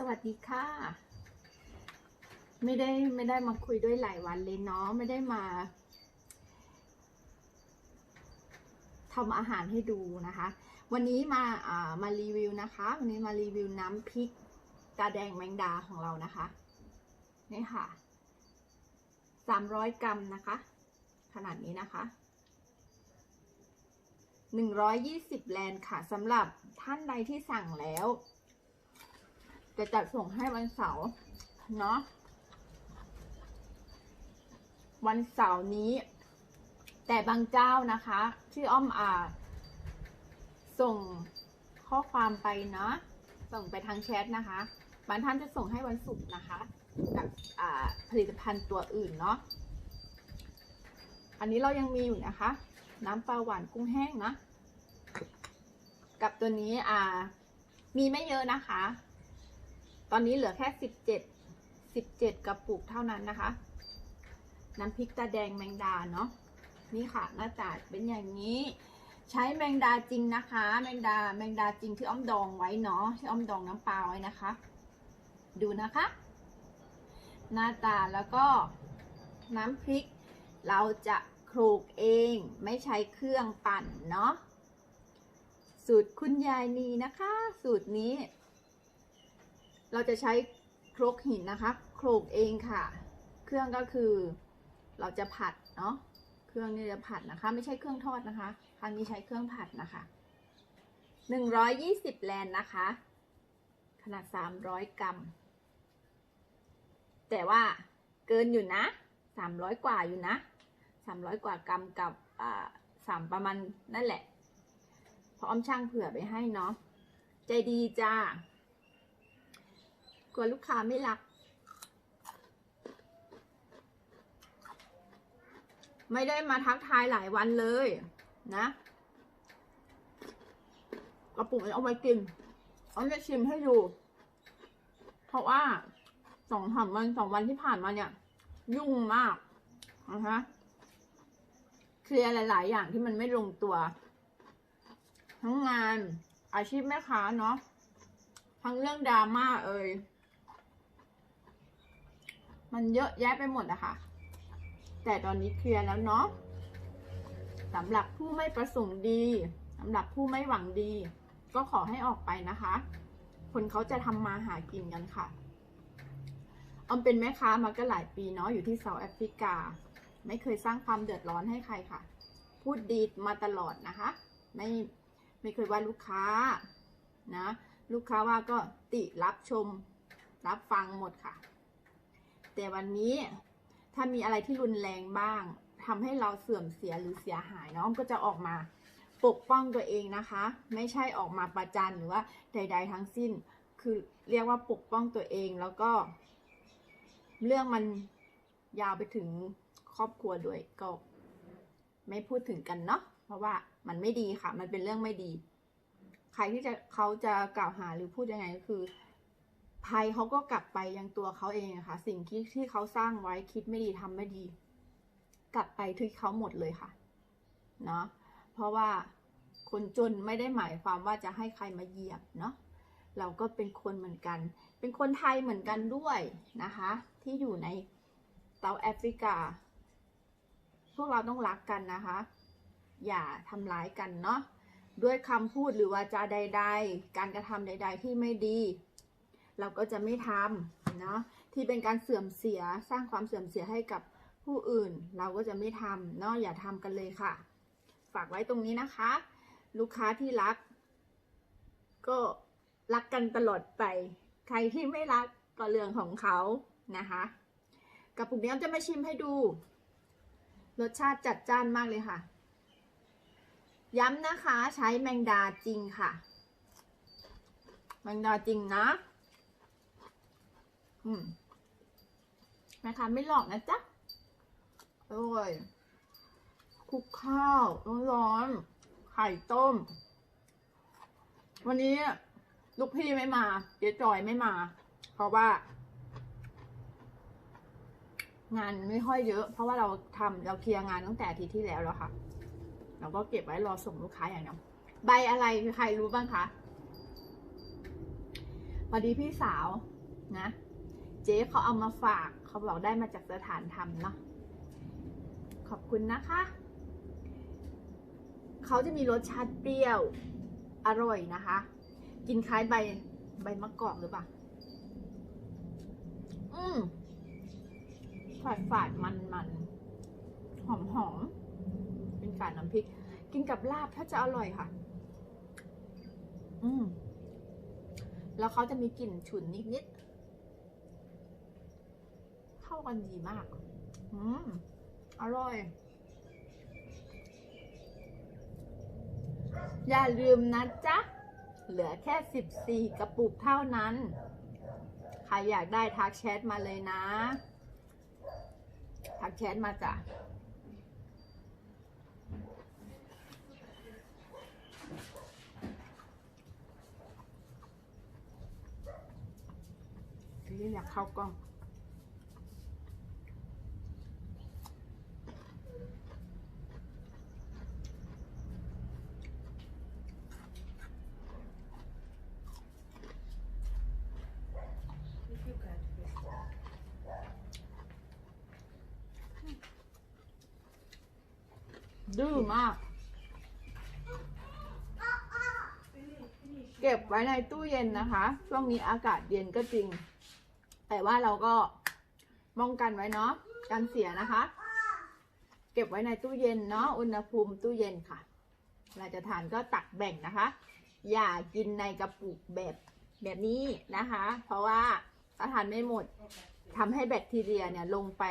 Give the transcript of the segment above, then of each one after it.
สวัสดีค่ะ ไม่ได้ไม่ได้มาคุยด้วยหลายวันเลยเนาะไม่ได้มาทำอาหารให้ดูนะคะ วันนี้มาอ่ามารีวิวนะคะ วันนี้มารีวิวน้ำพริกตาแดงแมงดาของเรานะคะนี่ค่ะสามร้อยกรัมนะคะ ขนาดนี้นะคะหนึ่งร้อยยี่สิบแลนด์ค่ะสำหรับท่านใดที่สั่งแล้ว จะจัดส่งให้วันเสาร์เนาะวันเสาร์นี้ แต่บางเจ้านะคะ ที่อ้อมอ่า ส่งข้อความไปเนาะส่งไปทางแชทนะคะบางท่านจะส่งให้วันศุกร์นะคะกับผลิตภัณฑ์ตัวอื่นเนาะอันนี้เรายังมีอยู่นะคะ น้ำปลาหวานกุ้งแห้งนะ กับตัวนี้อ่ามีไม่เยอะนะคะ ตอนนี้เหลือแค่สิบเจ็ดสิบเจ็ดกระปุกเท่านั้นนะคะ น้ำพริกตาแดงแมงดาเนาะนี่ค่ะหน้าตาเป็นอย่างนี้ ใช้แมงดาจริงนะคะ แมงดาแมงดาจริงที่อ้อมดองไว้เนาะที่อ้อมดองน้ำปลาไว้นะคะ ดูนะคะ หน้าตาแล้วก็น้ำพริก เราจะโขลกเองไม่ใช้เครื่องปั่นเนาะสูตรคุณยายนีนะคะ สูตรนี้ เราจะใช้ครกหินนะคะโขลกเองค่ะ เครื่องก็คือเราจะผัดเนาะเครื่องนี่จะผัดนะคะ ไม่ใช่เครื่องทอดนะคะครั้งนี้ใช้เครื่องผัดนะคะหนึ่งร้อยยี่สิบแลนนะคะ ขนาดสามร้อยกรัม แต่ว่าเกินอยู่นะสามร้อยกว่าอยู่นะสามร้อยกว่ากรัมกับสามประมาณนั่นแหละพร้อมช่างเผื่อไปให้เนาะใจดีจ้า ลัวลูกค้าไม่รัก ไม่ได้มาทักทายหลายวันเลยนะกระปุกเอาไว้กินเอาจะชิมให้ดู เพราะว่าสองสามวันสองวันที่ผ่านมาเนี่ย ยุ่งมากนะคะเคลียร์หลาย ๆ อย่างที่มันไม่ลงตัว ทั้งงานอาชีพแม่ค้าเนาะทั้งเรื่องดราม่าเอ่ย มันเยอะแยะไปหมดอะค่ะ แต่ตอนนี้เคลียร์แล้วเนาะสำหรับผู้ไม่ประสงค์ดีสำหรับผู้ไม่หวังดี ก็ขอให้ออกไปนะคะ คนเขาจะทำมาหากินกันค่ะออมเป็นแม่ค้ามาก็หลายปีเนาะอยู่ที่เซาท์แอฟริกา ไม่เคยสร้างความเดือดร้อนให้ใครค่ะ พูดดีมาตลอดนะคะ ไม่ไม่เคยว่าลูกค้านะ ลูกค้าว่าก็ติรับชม รับฟังหมดค่ะ แต่วันนี้ถ้ามีอะไรที่รุนแรงบ้างทำให้เราเสื่อมเสียหรือเสียหายเนาะก็จะออกมาปกป้องตัวเองนะคะ ไม่ใช่ออกมาประจานหรือว่าใด ๆ ทั้งสิ้น คือเรียกว่าปกป้องตัวเองแล้วก็ เรื่องมันยาวไปถึงครอบครัวด้วยก็ไม่พูดถึงกันเนาะเพราะว่ามันไม่ดีค่ะ มันเป็นเรื่องไม่ดี ใครที่จะเขาจะกล่าวหาหรือพูดยังไงก็คือ ภัยเขาก็กลับไปยังตัวเขาเองอะค่ะสิ่งที่ที่เขาสร้างไว้คิดไม่ดีทำไม่ดี กลับไปที่เขาหมดเลยค่ะเนาะเพราะว่าคนจนไม่ได้หมายความว่าจะให้ใครมาเหยียบเนาะเราก็เป็นคนเหมือนกัน เป็นคนไทยเหมือนกันด้วยนะคะ ที่อยู่ในเซาแอฟริกา พวกเราต้องรักกันนะคะ อย่าทำร้ายกันเนาะด้วยคำพูดหรือวาจาใด ๆ การกระทำใด ๆ ที่ไม่ดี เราก็จะไม่ทำเนาะที่เป็นการเสื่อมเสียสร้างความเสื่อมเสียให้กับผู้อื่น เราก็จะไม่ทำเนาะอย่าทำกันเลยค่ะ ฝากไว้ตรงนี้นะคะ ลูกค้าที่รัก ก็รักกันตลอดไป ใครที่ไม่รักก็เรื่องของเขานะคะกระปุกนี้จะมาชิมให้ดู รสชาติจัดจ้านมากเลยค่ะ ย้ำนะคะใช้แมงดาจริงค่ะ แมงดาจริงนะ อืมแม่ค้าไม่หลอกนะจ๊ะอร่อยคลุกข้าวร้อนๆไข่ต้ม วันนี้ลูกพี่ไม่มาเจ๊จอยไม่มา เพราะว่า งานไม่ค่อยเยอะ เพราะว่าเราทำเราเคลียร์งานตั้งแต่ทิตย์ที่แล้วแล้วค่ะ เราก็เก็บไว้รอส่งลูกค้าอย่างเดียวใบอะไรใครรู้บ้างคะพอดีพี่สาวนะ เจ๊เขาเอามาฝากเขาบอกได้มาจากสถานธรรมเนาะขอบคุณนะคะ เขาจะมีรสชาติเปรี้ยวอร่อยนะคะ กินคล้ายใบใบมะกอกหรือเปล่า อืมฝาดฝาดมันมันหอมหอมเป็นการน้ำพริก กินกับลาบถ้าจะอร่อยค่ะ อืมแล้วเขาจะมีกลิ่นฉุนนิดๆเข้า กันดีมาก อืม อร่อย อย่าลืมนะจ๊ะ เหลือแค่ 14 กระปุกเท่านั้น ใครอยากได้ทักแชทมาเลยนะ ทักแชทมาจ้ะพี่อยากเข้ากล้อง ดื้อมาก เก็บไว้ในตู้เย็นนะคะ ช่วงนี้อากาศเย็นก็จริง แต่ว่าเราก็ป้องกันไว้เนาะกันเสียนะคะ เก็บไว้ในตู้เย็นเนาะอุณหภูมิตู้เย็นค่ะเราจะทานก็ตักแบ่งนะคะ อย่ากินในกระปุกแบบแบบนี้นะคะ เพราะว่าถ้าทานไม่หมดทำให้แบคทีเรียเนี่ยลงไป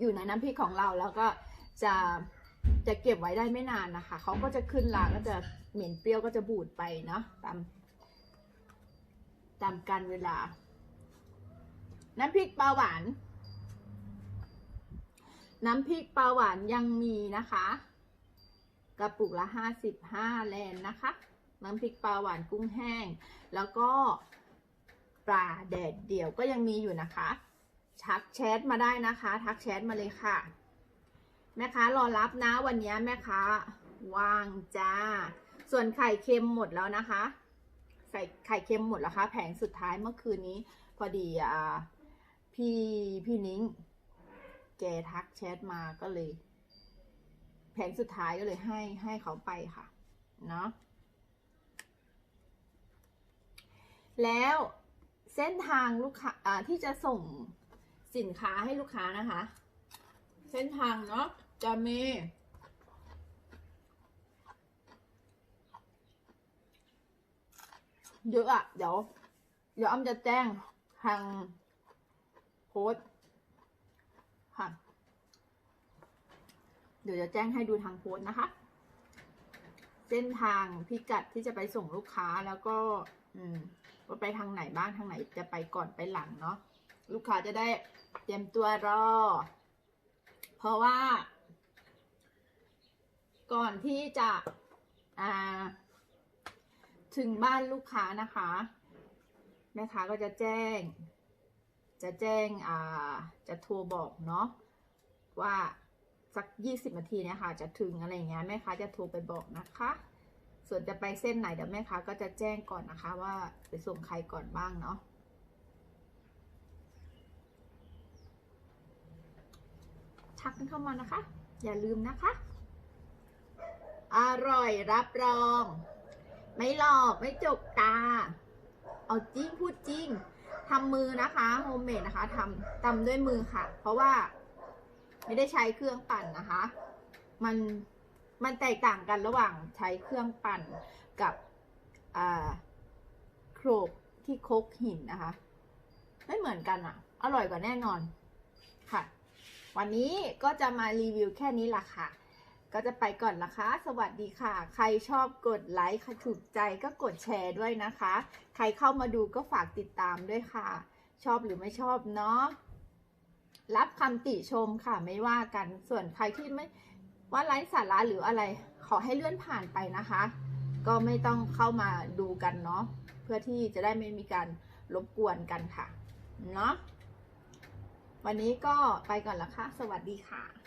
อยู่ในน้ำพริกของเราแล้วก็จะ จะเก็บไว้ได้ไม่นานนะคะ เขาก็จะขึ้นลาก็จะเหม็นเปรี้ยวก็จะบูดไปเนาะตามตามการเวลา น้ำพริกปลาหวาน น้ำพริกปลาหวานยังมีนะคะ กระปุกละห้าสิบห้าแลนนะคะ น้ำพริกปลาหวานกุ้งแห้ง แล้วก็ปลาแดดเดี่ยวก็ยังมีอยู่นะคะ ทักแชทมาได้นะคะ ทักแชทมาเลยค่ะ แม่ค้ารอรับนะวันนี้แม่ค้าว่างจ้า ส่วนไข่เค็มหมดแล้วนะคะใส่ไข่เค็มหมดแล้วคะแผงสุดท้ายเมื่อคืนนี้ พอดีอ่าพี่พี่นิ้งแกทักแชทมาก็เลย แผงสุดท้ายก็เลยให้ให้เขาไปค่ะ เนาะแล้วเส้นทางลูกค้าที่จะส่งสินค้าให้ลูกค้านะคะ เส้นทางเนาะ จะมีเยอะอะเดี๋ยว เดี๋ยวอ้ำจะแจ้งทางโพสค่ะ เดี๋ยวจะแจ้งให้ดูทางโพสนะคะ เส้นทางพิกัดที่จะไปส่งลูกค้าแล้วก็ อืมว่าไปทางไหนบ้างทางไหนจะไปก่อนไปหลังเนาะลูกค้าจะได้เตรียมตัวรอ เพราะว่า ก่อนที่จะถึงบ้านลูกค้านะคะ แม่ค้าก็จะแจ้ง จะแจ้งจะโทรบอกเนาะว่าสักยี่สิบนาทีเนี่ยค่ะจะถึงอะไรเงี้ยแม่ค้าจะโทรไปบอกนะคะ ส่วนจะไปเส้นไหนเดี๋ยวแม่ค้าก็จะแจ้งก่อนนะคะ ว่าไปส่งใครก่อนบ้างเนาะทักกันเข้ามานะคะ อย่าลืมนะคะ อร่อยรับรอง ไม่หลอกไม่จกตา เอาจริงพูดจริงทำมือนะคะโฮมเมดนะคะทำทำด้วยมือค่ะ เพราะว่าไม่ได้ใช้เครื่องปั่นนะคะ มันมันแตกต่างกันระหว่างใช้เครื่องปั่นกับโครกที่คกหินนะคะ ไม่เหมือนกันอะอร่อยกว่าแน่นอนค่ะ วันนี้ก็จะมารีวิวแค่นี้ละค่ะ ก็จะไปก่อนนะคะ สวัสดีค่ะ ใครชอบกดไลค์ถูกใจก็กดแชร์ด้วยนะคะ ใครเข้ามาดูก็ฝากติดตามด้วยค่ะ ชอบหรือไม่ชอบเนาะ รับคำติชมค่ะไม่ว่ากัน ส่วนใครที่ไม่ว่าไร้สาระหรืออะไร ขอให้เลื่อนผ่านไปนะคะ ก็ไม่ต้องเข้ามาดูกันเนาะ เพื่อที่จะได้ไม่มีการรบกวนกันค่ะ เนาะ วันนี้ก็ไปก่อนละค่ะ สวัสดีค่ะ